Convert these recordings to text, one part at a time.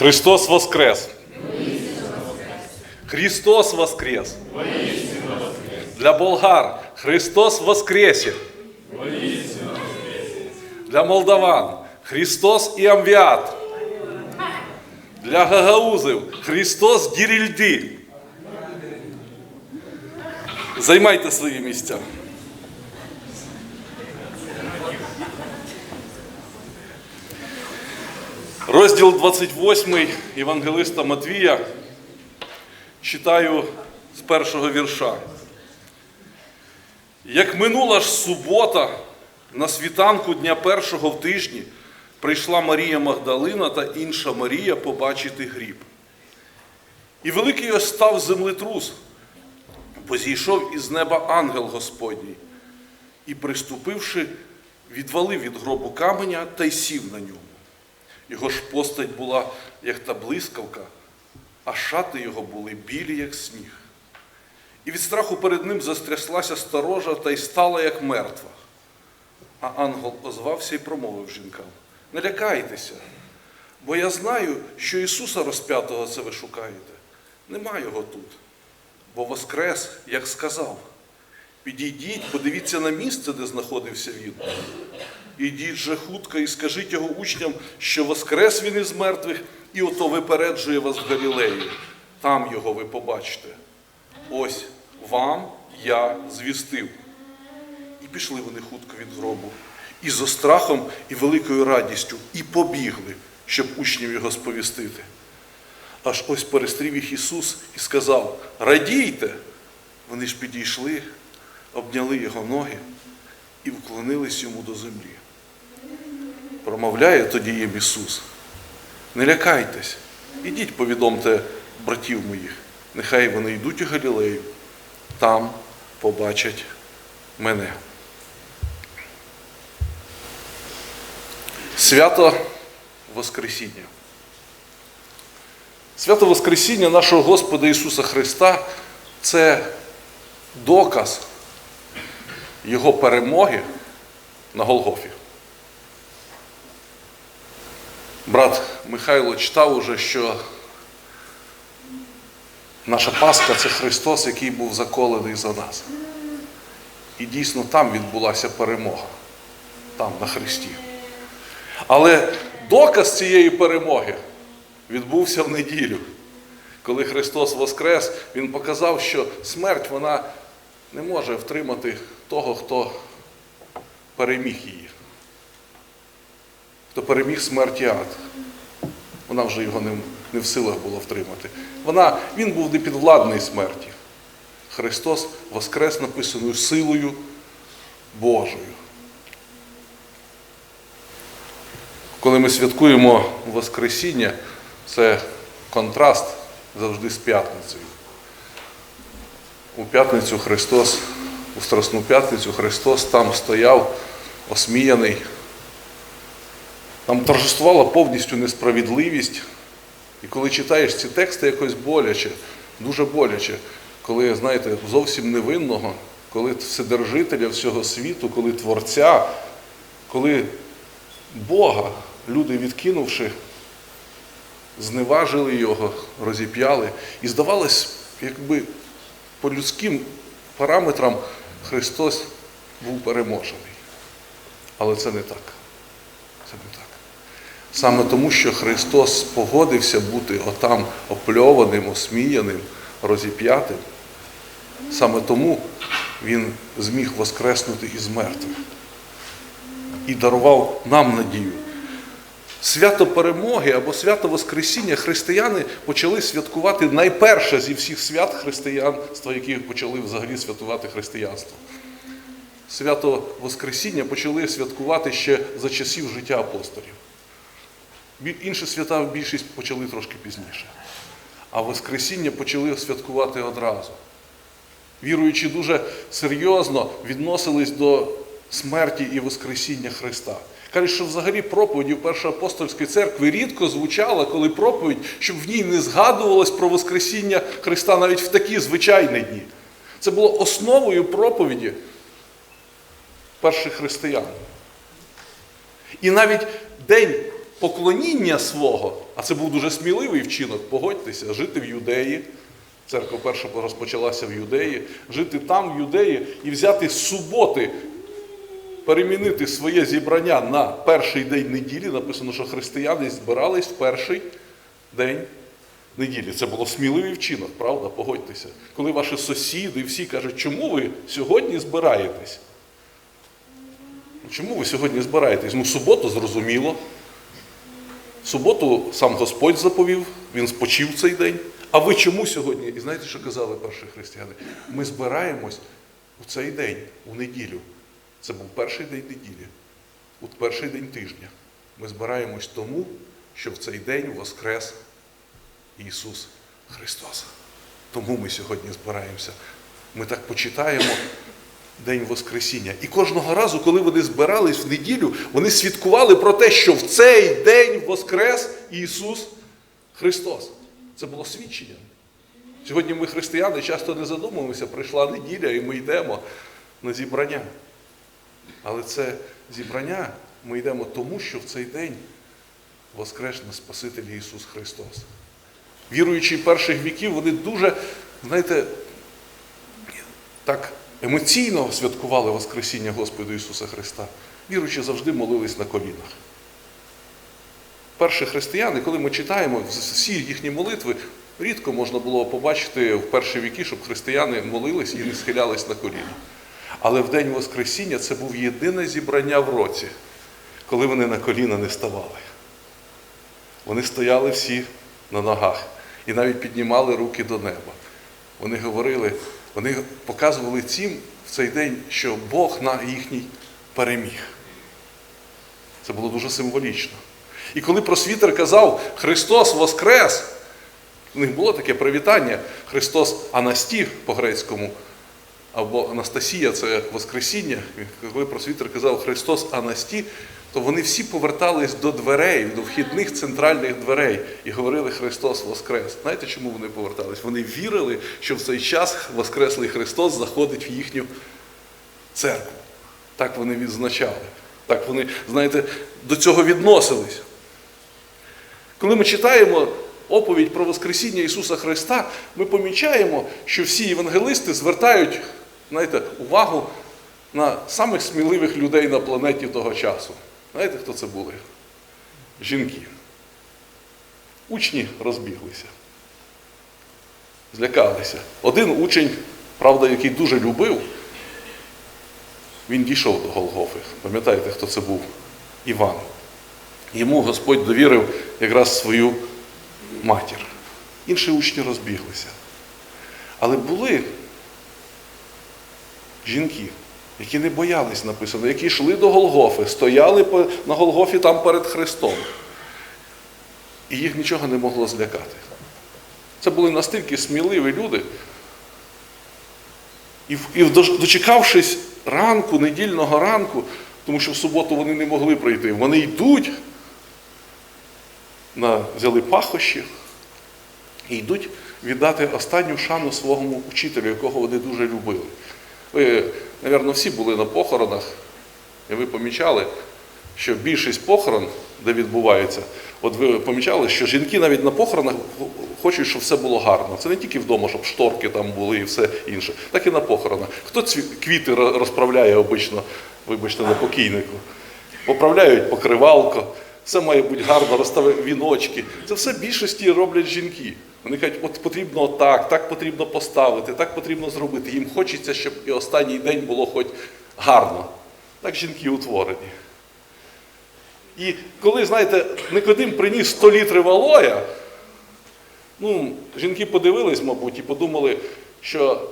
Христос воскрес! Христос воскрес! Для болгар Христос воскресе! Для молдаван Христос і Амвіат! Для гагаузів Христос Дірільди! Займайте свої місця. Розділ 28 Євангелиста Матвія. Читаю з першого вірша. Як минула ж субота, на світанку дня першого в тижні прийшла Марія Магдалина та інша Марія побачити гріб. І великий ось став землетрус, бо зійшов із неба ангел Господній, і, приступивши, відвалив від гробу каменя та й сів на ньому. Його ж постать була, як та блискавка, а шати його були білі, як сніг. І від страху перед ним застряслася сторожа та й стала, як мертва. А ангел озвався і промовив жінкам: Не лякайтеся, бо я знаю, що Ісуса розп'ятого це ви шукаєте. Нема його тут, бо воскрес, як сказав. Підійдіть, подивіться на місце, де знаходився він. Ідіть же хутко і скажіть його учням, що воскрес він із мертвих, і ото випереджує вас в Галілеї. Там його ви побачите. Ось вам я звістив. І пішли вони хутко від гробу, і зо страхом, і великою радістю, і побігли, щоб учнів його сповістити. Аж ось перестрів їх Ісус і сказав: Радійте! Вони ж підійшли, обняли його ноги і вклонились йому до землі. Промовляє тоді їм Ісус. Не лякайтесь, ідіть повідомте братів моїх, нехай вони йдуть у Галілею, там побачать мене. Свято Воскресіння. Свято Воскресіння нашого Господа Ісуса Христа це доказ Його перемоги на Голгофі. Брат Михайло читав уже, що наша Пасха це Христос, який був заколений за нас. І дійсно там відбулася перемога, там, на Христі. Але доказ цієї перемоги відбувся в неділю. Коли Христос Воскрес, Він показав, що смерть вона не може втримати того, хто переміг її. Хто переміг смерть і ад. Вона вже його не, не в силах було втримати. Вона, Він був непідвладний смерті. Христос воскрес написаною силою Божою. Коли ми святкуємо Воскресіння, це контраст завжди з п'ятницею. У п'ятницю Христос, у Страсну п'ятницю Христос там стояв осміяний. Там торжествувала повністю несправедливість. І коли читаєш ці тексти, якось боляче, дуже боляче, коли, знаєте, зовсім невинного, коли Вседержителя всього світу, коли Творця, коли Бога, люди відкинувши, зневажили його, розіп'яли. І здавалось, якби по людським параметрам Христос був переможений. Але це не так. Саме тому, що Христос погодився бути отам опльованим, осміяним, розіп'ятим, саме тому Він зміг воскреснути із мертвих і дарував нам надію. Свято перемоги або свято Воскресіння християни почали святкувати найперше зі всіх свят християнства, які почали взагалі святкувати християнство. Свято Воскресіння почали святкувати ще за часів життя апостолів. Інші свята більшість почали трошки пізніше. А Воскресіння почали святкувати одразу. Віруючи дуже серйозно відносились до смерті і Воскресіння Христа. Кажуть, що взагалі проповіді в Першоапостольської церкви рідко звучала, коли проповідь, щоб в ній не згадувалось про Воскресіння Христа навіть в такі звичайні дні. Це було основою проповіді перших християн. І навіть день поклоніння свого, а це був дуже сміливий вчинок, погодьтеся, жити в Юдеї. Церква перша розпочалася в Юдеї, жити там, в Юдеї, і взяти з суботи, перемінити своє зібрання на перший день неділі. Написано, що християни збирались в перший день неділі. Це було сміливий вчинок, правда? Погодьтеся. Коли ваші сусіди всі кажуть, чому ви сьогодні збираєтесь? Ну, Чому ви сьогодні збираєтесь? Ну, суботу зрозуміло. Суботу сам Господь заповів, він спочив цей день. А ви чому сьогодні? І знаєте, що казали перші християни? Ми збираємось у цей день, у неділю. Це був перший день неділі, у перший день тижня. Ми збираємось тому, що в цей день воскрес Ісус Христос. Тому ми сьогодні збираємося. Ми так почитаємо День Воскресіння. І кожного разу, коли вони збирались в неділю, вони свідкували про те, що в цей день воскрес Ісус Христос. Це було свідчення. Сьогодні ми, християни, часто не задумуємося, прийшла неділя і ми йдемо на зібрання. Але це зібрання ми йдемо тому, що в цей день воскресне Спаситель Ісус Христос. Віруючі перших віків, вони дуже, знаєте, так емоційно святкували Воскресіння Господа Ісуса Христа. Віруючі завжди молились на колінах. Перші християни, коли ми читаємо всі їхні молитви, рідко можна було побачити в перші віки, щоб християни молились і не схилялись на коліна. Але в день Воскресіння це був єдине зібрання в році, коли вони на коліна не ставали. Вони стояли всі на ногах і навіть піднімали руки до неба. Вони говорили, вони показували цим в цей день, що Бог на їхній переміг. Це було дуже символічно. І коли просвітер казав Христос Воскрес, в них було таке привітання Христос Анастів по-грецькому, або Анастасія це Воскресіння. Коли просвітер казав Христос Анасті, то вони всі повертались до дверей, до вхідних центральних дверей і говорили Христос Воскрес. Знаєте, чому вони повертались? Вони вірили, що в цей час Воскреслий Христос заходить в їхню церкву. Так вони відзначали. Так вони, знаєте, до цього відносились. Коли ми читаємо оповідь про Воскресіння Ісуса Христа, ми помічаємо, що всі євангелисти звертають знаєте, увагу на самих сміливих людей на планеті того часу. Знаєте, хто це були? Жінки. Учні розбіглися. Злякалися. Один учень, правда, який дуже любив, він дійшов до Голгофи. Пам'ятаєте, хто це був? Іван. Йому Господь довірив якраз свою матір. Інші учні розбіглися. Але були жінки, які не боялись написано, які йшли до Голгофи, стояли на Голгофі там перед Христом. І їх нічого не могло злякати. Це були настільки сміливі люди. І, і дочекавшись ранку, недільного ранку, тому що в суботу вони не могли прийти, вони йдуть, на, взяли пахощі і йдуть віддати останню шану своєму учителю, якого вони дуже любили. Ви, мабуть, всі були на похоронах, і ви помічали, що більшість похорон, де відбувається, от ви помічали, що жінки навіть на похоронах хочуть, щоб все було гарно. Це не тільки вдома, щоб шторки там були і все інше, так і на похоронах. Хто ці квіти розправляє обично, вибачте, на покійнику? Поправляють покривалко, все має бути гарно, розставляють віночки. Це все більшості роблять жінки. Вони кажуть, от потрібно так, так потрібно поставити, так потрібно зробити. Їм хочеться, щоб і останній день було хоч гарно. Так жінки утворені. І коли, знаєте, Никодим приніс 100 літрів алоя, ну, жінки подивились, мабуть, і подумали, що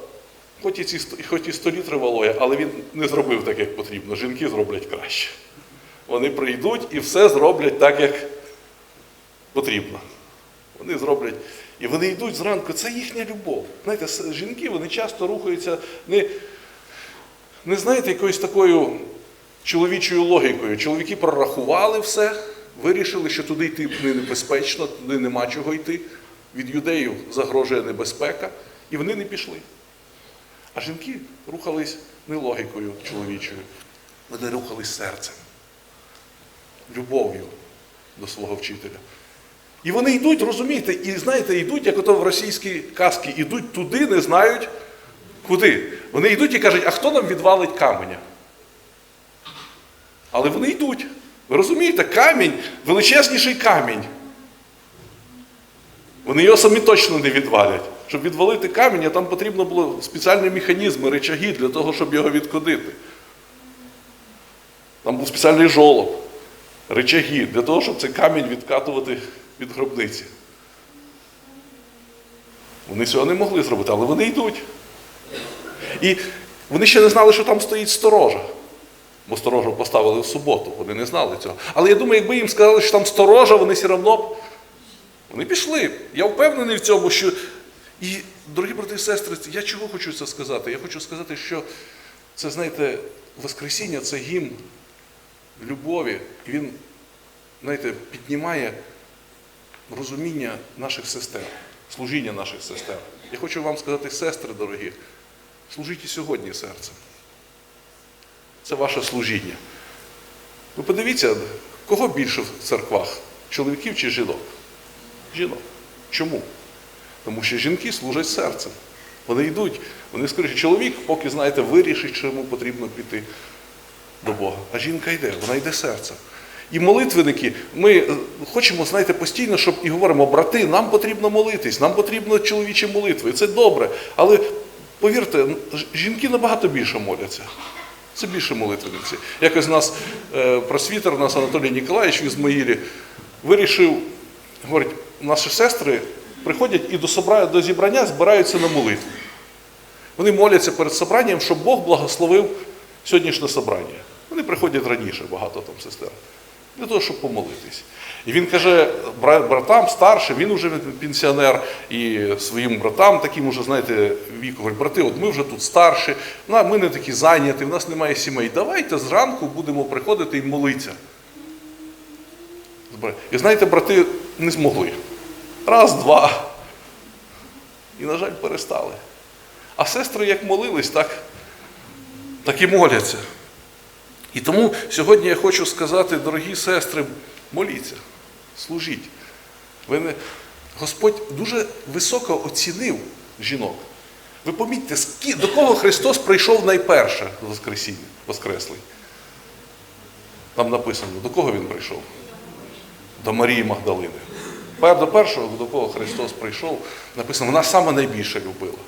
хоч і, ці, 100 хоч і 100 літрів алоя, але він не зробив так, як потрібно. Жінки зроблять краще. Вони прийдуть і все зроблять так, як потрібно. Вони зроблять. І вони йдуть зранку, це їхня любов. Знаєте, жінки вони часто рухаються не, не знаєте, якоюсь такою чоловічою логікою. Чоловіки прорахували все, вирішили, що туди йти не небезпечно, туди нема чого йти. Від юдеїв загрожує небезпека, і вони не пішли. А жінки рухались не логікою чоловічою, вони рухались серцем, любов'ю. до свого вчителя. І вони йдуть, розумієте, і знаєте, йдуть, як ото в російській казці, йдуть туди, не знають куди. Вони йдуть і кажуть, а хто нам відвалить каменя? Але вони йдуть. Ви розумієте, камінь, величезніший камінь. Вони його самі точно не відвалять. Щоб відвалити камінь, там потрібно було спеціальні механізми, речаги для того, щоб його відкодити. Там був спеціальний жолоб, речаги для того, щоб цей камінь відкатувати від гробниці. Вони цього не могли зробити, але вони йдуть. І вони ще не знали, що там стоїть сторожа. Бо сторожа поставили в суботу, вони не знали цього. Але я думаю, якби їм сказали, що там сторожа, вони все одно б вони пішли. Я впевнений в цьому, що. І, дорогі брати і сестри, я чого хочу це сказати? Я хочу сказати, що це, знаєте, Воскресіння це гімн любові. Він, знаєте, піднімає розуміння наших сестер, служіння наших сестер. Я хочу вам сказати, сестри дорогі, служіть і сьогодні серцем. Це ваше служіння. Ви подивіться, кого більше в церквах? Чоловіків чи жінок? Жінок. Чому? Тому що жінки служать серцем. Вони йдуть, вони скажуть, чоловік, поки, знаєте, вирішить, що йому потрібно піти до Бога. А жінка йде, вона йде серцем. І молитвенники, ми е, хочемо, знаєте, постійно, щоб і говоримо, брати, нам потрібно молитись, нам потрібно чоловічі молитви. Це добре. Але повірте, жінки набагато більше моляться. Це більше молитвенниці. Якось нас е, просвітер, у нас Анатолій Ніколаєвич в Ізмаїлі вирішив, говорить, наші сестри приходять і до зібрання збираються на молитву. Вони моляться перед собранням, щоб Бог благословив сьогоднішнє собрання. Вони приходять раніше, багато там сестер, для того, щоб помолитись. І він каже братам старшим, він вже пенсіонер, і своїм братам, таким уже, знаєте, віку, говорить, брати, от ми вже тут старші, ми не такі зайняті, в нас немає сімей. Давайте зранку будемо приходити і молитися. І знаєте, брати не змогли. Раз, два. І, на жаль, перестали. А сестри як молились, так, так і моляться. І тому сьогодні я хочу сказати, дорогі сестри, моліться, служіть. Ви не... Господь дуже високо оцінив жінок. Ви помітьте, до кого Христос прийшов найперше Воскресіння, Воскреслий. Там написано, до кого він прийшов? До Марії Магдалини. До першого, до кого Христос прийшов, написано, вона саме найбільше любила.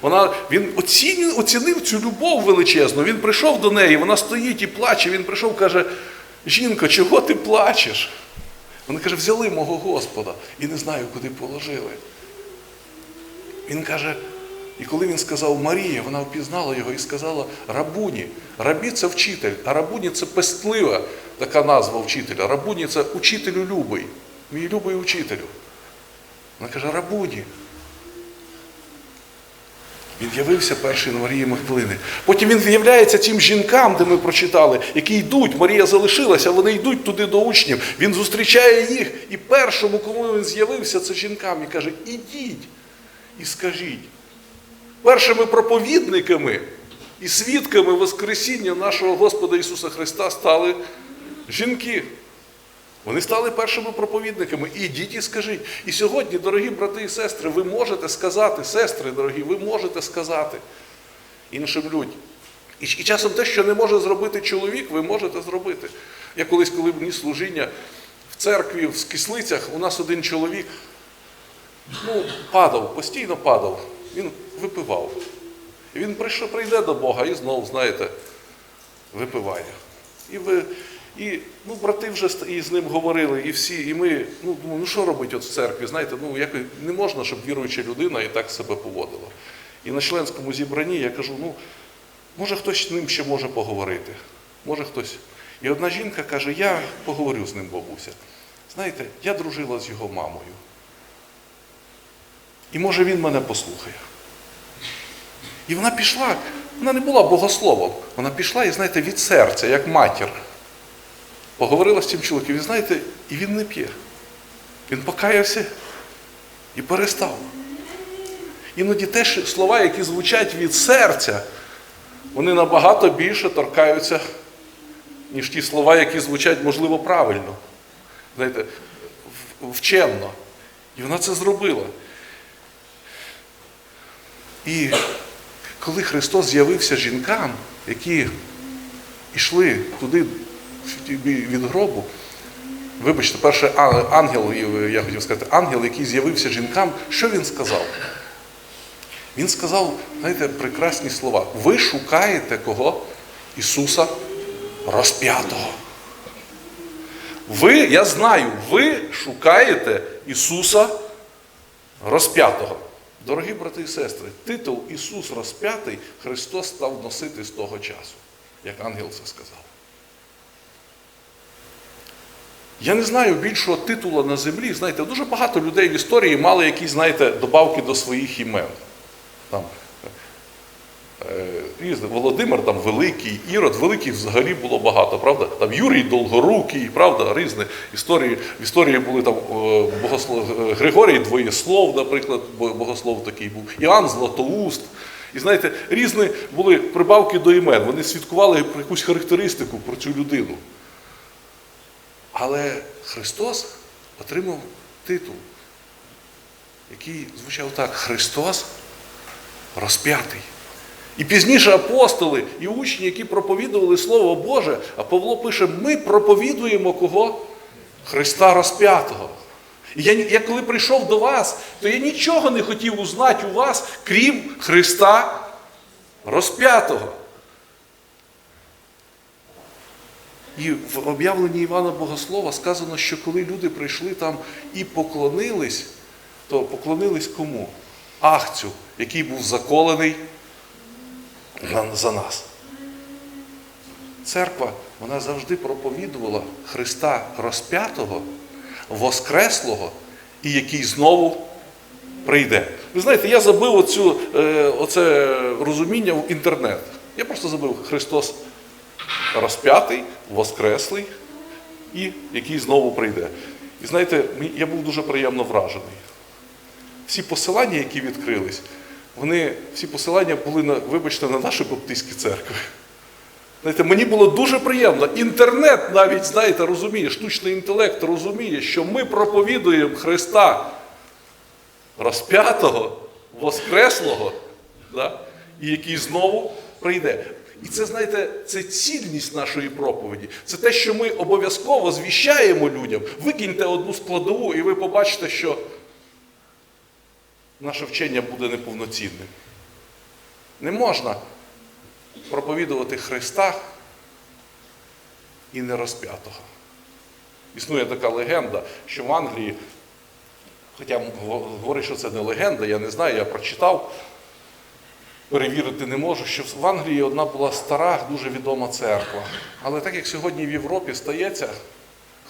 Вона, він оцінив, оцінив цю любов величезну. Він прийшов до неї, вона стоїть і плаче. Він прийшов каже: жінко, чого ти плачеш? Вона каже, взяли мого Господа і не знаю, куди положили. Він каже, і коли він сказав Марія, вона впізнала його і сказала Рабуні. Рабі це вчитель, а рабуні це пестлива така назва вчителя. Рабуні це учителю любий, мій любий учителю. Вона каже, Рабуні. Він явився перший на Марії Магдалини. Потім він виявляється цим жінкам, де ми прочитали, які йдуть. Марія залишилася, вони йдуть туди до учнів. Він зустрічає їх. І першому, кому він з'явився, це жінкам і каже: ідіть і скажіть. Першими проповідниками і свідками Воскресіння нашого Господа Ісуса Христа стали жінки. Вони стали першими проповідниками. І скажіть. І сьогодні, дорогі брати і сестри, ви можете сказати, сестри дорогі, ви можете сказати іншим людям. І, і часом те, що не може зробити чоловік, ви можете зробити. Я колись, коли ніс служіння в церкві в Кислицях, у нас один чоловік ну, падав, постійно падав. Він випивав. І він прийшов, прийде до Бога і знов, знаєте, випиває. І ви, і ну, брати вже і з ним говорили, і всі, і ми, ну, думаю, ну що робити от в церкві? Знаєте, ну як не можна, щоб віруюча людина і так себе поводила. І на членському зібранні я кажу, ну, може хтось з ним ще може поговорити. Може хтось. І одна жінка каже, я поговорю з ним, бабуся. Знаєте, я дружила з його мамою. І може він мене послухає. І вона пішла, вона не була богословом, вона пішла, і знаєте, від серця, як матір. Поговорила з цим чоловіком, і знаєте, і він не п'є. Він покаявся і перестав. Іноді теж слова, які звучать від серця, вони набагато більше торкаються, ніж ті слова, які звучать, можливо, правильно. знаєте, вчемно. І вона це зробила. І коли Христос з'явився жінкам, які йшли туди від гробу, вибачте, перше ангел, я хотів сказати, ангел, який з'явився жінкам, що він сказав? Він сказав, знаєте, прекрасні слова. Ви шукаєте кого? Ісуса розп'ятого. Ви, я знаю, ви шукаєте Ісуса розп'ятого. Дорогі брати і сестри, титул Ісус розп'ятий Христос став носити з того часу, як ангел це сказав. Я не знаю більшого титула на землі. Знаєте, дуже багато людей в історії мали якісь, знаєте, добавки до своїх імен. Там, е. Володимир там Великий, Ірод, Великий взагалі було багато, правда? Там Юрій Долгорукий, правда, різні історії. В історії були там е, богослов, е, Григорій Двоєслов, наприклад, богослов такий був, Іоанн Златоуст. І знаєте, різні були прибавки до імен. Вони свідкували про якусь характеристику про цю людину. Але Христос отримав титул, який звучав так: Христос розп'ятий. І пізніше апостоли і учні, які проповідували Слово Боже, а Павло пише: ми проповідуємо кого? Христа розп'ятого. І я, я коли прийшов до вас, то я нічого не хотів узнати у вас, крім Христа розп'ятого. І в об'явленні Івана Богослова сказано, що коли люди прийшли там і поклонились, то поклонились кому? Ахцю, який був заколений за нас. Церква, вона завжди проповідувала Христа розп'ятого, Воскреслого і який знову прийде. Ви знаєте, я забив оцю, е, оце розуміння в інтернет. Я просто забив Христос розп'ятий, воскреслий і який знову прийде. І знаєте, я був дуже приємно вражений. Всі посилання, які відкрились, вони, всі посилання були на, вибачте, на наші баптистські церкви. Знаєте, мені було дуже приємно. Інтернет навіть, знаєте, розуміє, штучний інтелект розуміє, що ми проповідуємо Христа розп'ятого, воскреслого, да? і який знову прийде. І це, знаєте, це цільність нашої проповіді. Це те, що ми обов'язково звіщаємо людям. Викиньте одну складову, і ви побачите, що наше вчення буде неповноцінним. Не можна проповідувати Христа і не розп'ятого. Існує така легенда, що в Англії, хоча говорить, що це не легенда, я не знаю, я прочитав, перевірити не можу, що в Англії одна була стара, дуже відома церква. Але так як сьогодні в Європі стається,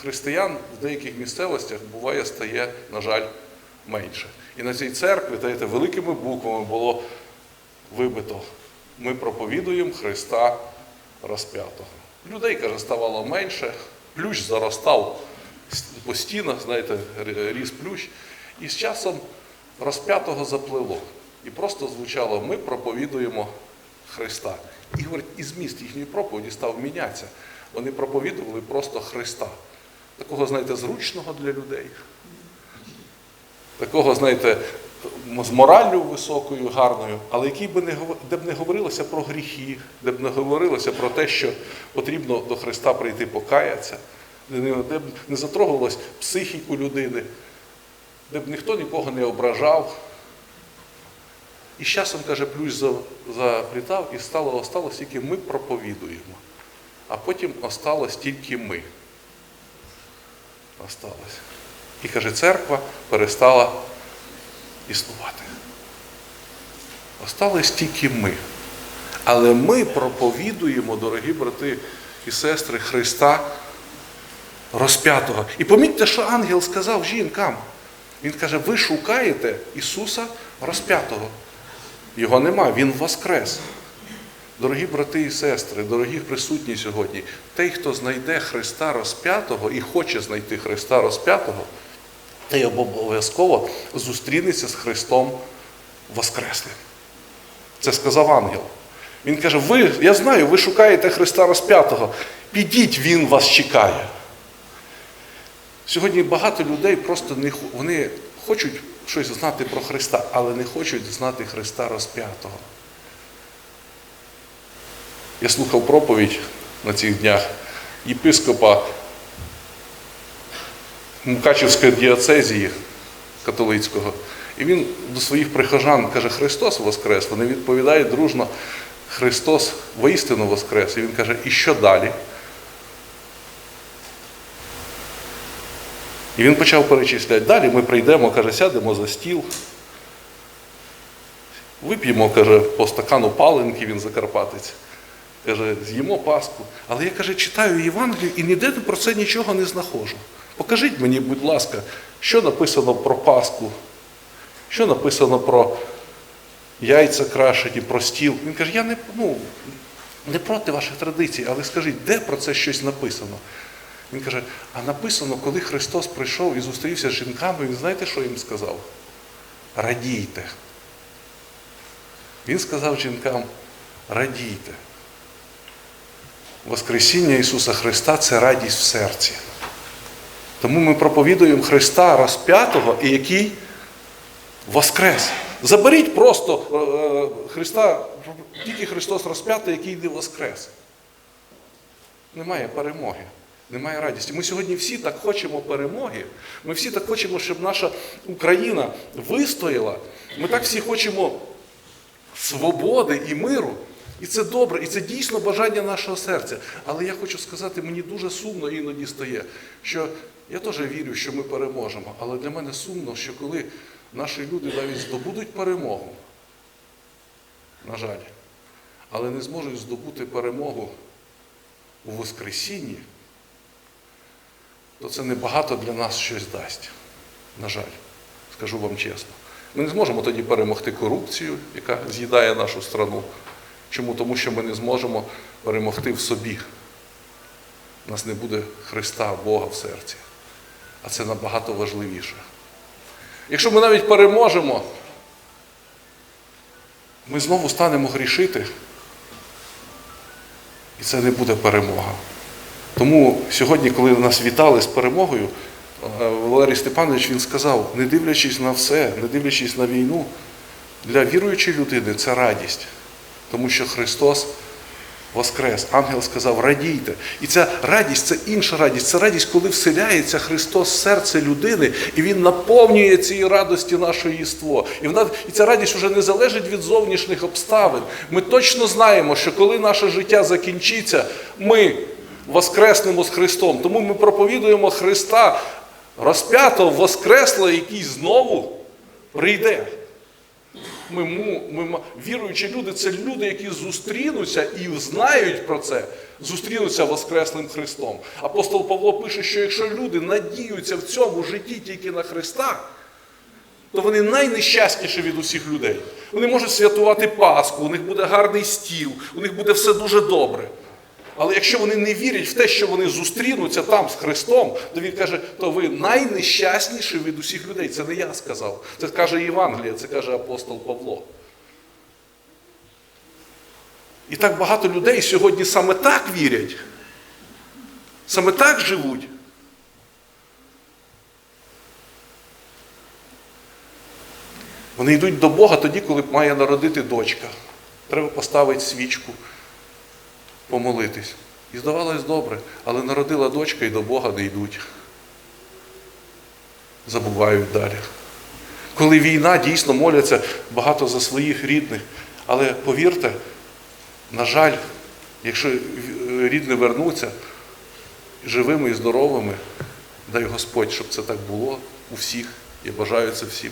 християн в деяких місцевостях буває стає, на жаль, менше. І на цій церкві, знаєте, великими буквами було вибито. Ми проповідуємо Христа розп'ятого. Людей, каже, ставало менше, плющ заростав по стінах, знаєте, ріс плющ. І з часом розп'ятого запливло. І просто звучало, ми проповідуємо Христа. І говорить, і зміст їхньої проповіді став мінятися. Вони проповідували просто Христа. Такого, знаєте, зручного для людей. Такого, знаєте, з мораллю високою, гарною, але який би не де б не говорилося про гріхи, де б не говорилося про те, що потрібно до Христа прийти покаятися, де б не затрогувалось психіку людини, де б ніхто нікого не ображав. І з часом, каже, плющ за- заплітав, і стало осталось тільки ми проповідуємо. А потім осталось тільки ми. Осталось. І каже, церква перестала існувати. Остались тільки ми. Але ми проповідуємо, дорогі брати і сестри, Христа розп'ятого. І помітьте, що ангел сказав жінкам. Він каже, ви шукаєте Ісуса розп'ятого. Його нема, Він воскрес. Дорогі брати і сестри, дорогі присутні сьогодні, той, хто знайде Христа розп'ятого і хоче знайти Христа розп'ятого, той обов'язково зустрінеться з Христом Воскреслим. Це сказав ангел. Він каже: ви, я знаю, ви шукаєте Христа розп'ятого. Підіть, Він вас чекає. Сьогодні багато людей просто не вони хочуть щось знати про Христа, але не хочуть знати Христа розп'ятого. Я слухав проповідь на цих днях єпископа Мукачівської діацезії католицького. І він до своїх прихожан каже, Христос Воскрес. Вони відповідають дружно, Христос воістину Воскрес. І він каже, і що далі? І він почав перечисляти. Далі ми прийдемо, каже, сядемо за стіл, вип'ємо, каже, по стакану паленки, він закарпатець. Каже, з'їмо Пасху. Але я каже, читаю Євангелію і ніде про це нічого не знаходжу. Покажіть мені, будь ласка, що написано про Пасху, що написано про яйця крашені, про стіл. Він каже, я не, ну, не проти ваших традицій, але скажіть, де про це щось написано? Він каже, а написано, коли Христос прийшов і зустрівся з жінками, він знаєте, що їм сказав? Радійте. Він сказав жінкам, радійте. Воскресіння Ісуса Христа це радість в серці. Тому ми проповідуємо Христа розп'ятого і який воскрес. Заберіть просто е, Христа, тільки Христос розп'ятий, який не воскрес. Немає перемоги, немає радісті. Ми сьогодні всі так хочемо перемоги. Ми всі так хочемо, щоб наша Україна вистояла. Ми так всі хочемо свободи і миру. І це добре, і це дійсно бажання нашого серця. Але я хочу сказати, мені дуже сумно іноді стає, що я теж вірю, що ми переможемо. Але для мене сумно, що коли наші люди навіть здобудуть перемогу, на жаль, але не зможуть здобути перемогу у Воскресінні, то це небагато для нас щось дасть. На жаль, скажу вам чесно. Ми не зможемо тоді перемогти корупцію, яка з'їдає нашу страну. Чому? Тому що ми не зможемо перемогти в собі. У нас не буде Христа, Бога в серці. А це набагато важливіше. Якщо ми навіть переможемо, ми знову станемо грішити, і це не буде перемога. Тому сьогодні, коли нас вітали з перемогою, е, Валерій Степанович він сказав, не дивлячись на все, не дивлячись на війну, для віруючої людини це радість. Тому що Христос воскрес. Ангел сказав, радійте. І ця радість це інша радість. Це радість, коли вселяється Христос в серце людини, і Він наповнює цієї радості наше єство. І, вона, і ця радість вже не залежить від зовнішніх обставин. Ми точно знаємо, що коли наше життя закінчиться, ми воскреснемо з Христом. Тому ми проповідуємо Христа розп'ятого, воскресло, який знову прийде. Ми, ми, віруючі люди це люди, які зустрінуться і знають про це, зустрінуться Воскреслим Христом. Апостол Павло пише, що якщо люди надіються в цьому житті тільки на Христа, то вони найнещасніші від усіх людей. Вони можуть святувати Пасху, у них буде гарний стіл, у них буде все дуже добре. Але якщо вони не вірять в те, що вони зустрінуться там з Христом, то він каже, то ви найнещасніші від усіх людей. Це не я сказав. Це каже Євангелія, це каже апостол Павло. І так багато людей сьогодні саме так вірять, саме так живуть. Вони йдуть до Бога тоді, коли має народити дочка. Треба поставити свічку помолитись. І здавалось добре, але народила дочка і до Бога не йдуть. Забувають далі. Коли війна, дійсно моляться багато за своїх рідних. Але повірте, на жаль, якщо рідні вернуться живими і здоровими, дай Господь, щоб це так було у всіх, я бажаю це всім,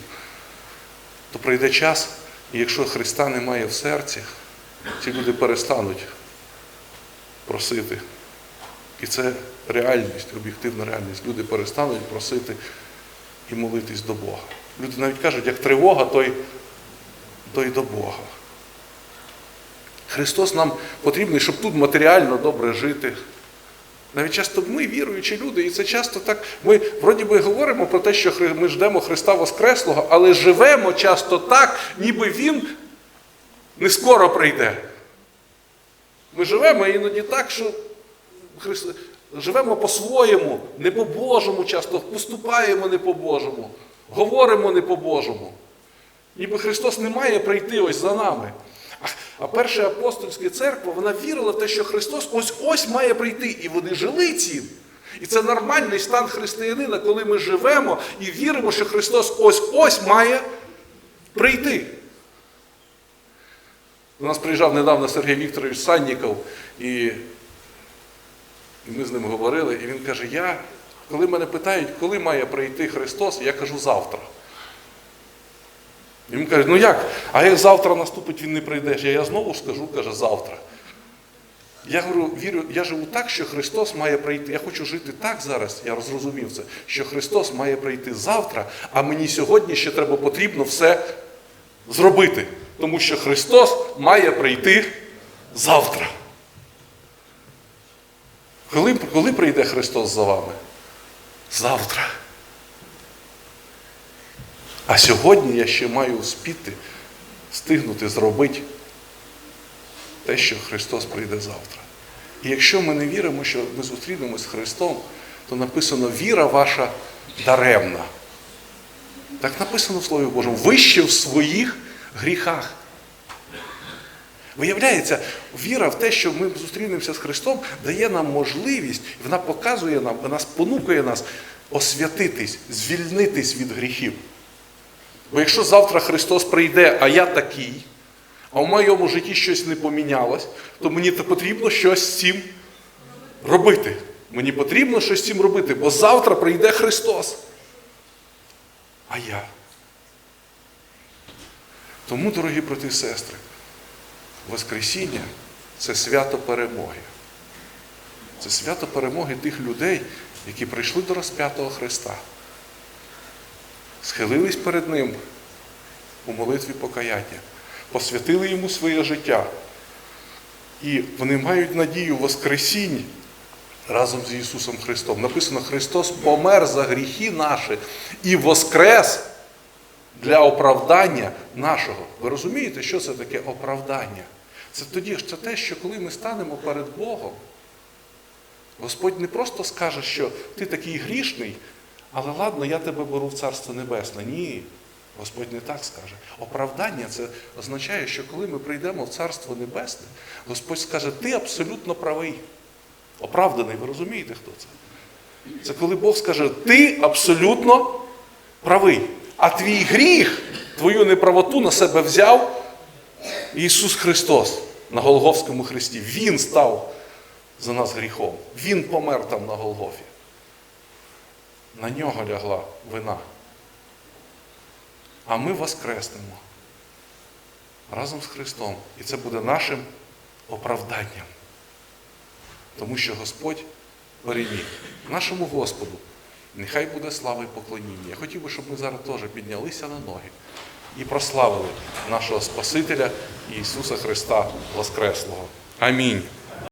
то прийде час, і якщо Христа немає в серці, ці люди перестануть просити. І це реальність, об'єктивна реальність. Люди перестануть просити і молитись до Бога. Люди навіть кажуть, як тривога, то й, то й до Бога. Христос нам потрібний, щоб тут матеріально добре жити. Навіть часто ми віруючі люди, і це часто так. Ми вроді би говоримо про те, що ми ждемо Христа Воскреслого, але живемо часто так, ніби Він не скоро прийде. Ми живемо іноді так, що живемо по-своєму, не по-божому часто, поступаємо не по-божому, говоримо не по-божому. Ніби Христос не має прийти ось за нами. А перша апостольська церква, вона вірила в те, що Христос ось ось має прийти. І вони жили цим. І це нормальний стан християнина, коли ми живемо і віримо, що Христос ось ось має прийти. До нас приїжджав недавно Сергій Вікторович Санніков, і, ми з ним говорили, і він каже: я, коли мене питають, коли має прийти Христос, я кажу завтра. І Він каже, ну як? А як завтра наступить, він не прийде. Я, я знову скажу, каже, завтра. Я говорю, вірю, я живу так, що Христос має прийти. Я хочу жити так зараз, я зрозумів це, що Христос має прийти завтра, а мені сьогодні ще треба потрібно все зробити. Тому що Христос має прийти завтра. Коли, коли прийде Христос за вами? Завтра. А сьогодні я ще маю успіти, стигнути зробити те, що Христос прийде завтра. І якщо ми не віримо, що ми зустрінемось з Христом, то написано віра ваша даремна. Так написано в Слові Божому, вище в своїх гріхах. Виявляється, віра в те, що ми зустрінемося з Христом, дає нам можливість, вона показує нам, вона спонукує нас освятитись, звільнитись від гріхів. Бо якщо завтра Христос прийде, а я такий, а в моєму житті щось не помінялось, то мені потрібно щось з цим робити. Мені потрібно щось з цим робити, бо завтра прийде Христос. А я. Тому, дорогі брати і сестри, Воскресіння це свято перемоги. Це свято перемоги тих людей, які прийшли до розп'ятого Христа, схилились перед Ним у молитві покаяння, посвятили йому своє життя. І вони мають надію Воскресінь разом з Ісусом Христом. Написано, Христос помер за гріхи наші і воскрес для оправдання нашого. Ви розумієте, що це таке оправдання? Це тоді це те, що коли ми станемо перед Богом, Господь не просто скаже, що ти такий грішний, але ладно, я тебе беру в Царство Небесне. Ні. Господь не так скаже. Оправдання це означає, що коли ми прийдемо в Царство Небесне, Господь скаже, ти абсолютно правий. Оправданий, ви розумієте, хто це? Це коли Бог скаже, ти абсолютно правий. А твій гріх, твою неправоту на себе взяв Ісус Христос на Голгофському хресті. Він став за нас гріхом. Він помер там на Голгофі. На нього лягла вина. А ми воскреснемо разом з Христом. І це буде нашим оправданням. Тому що Господь переміг. Нашому Господу нехай буде слава і поклоніння. Я хотів би, щоб ми зараз теж піднялися на ноги і прославили нашого Спасителя Ісуса Христа Воскреслого. Амінь.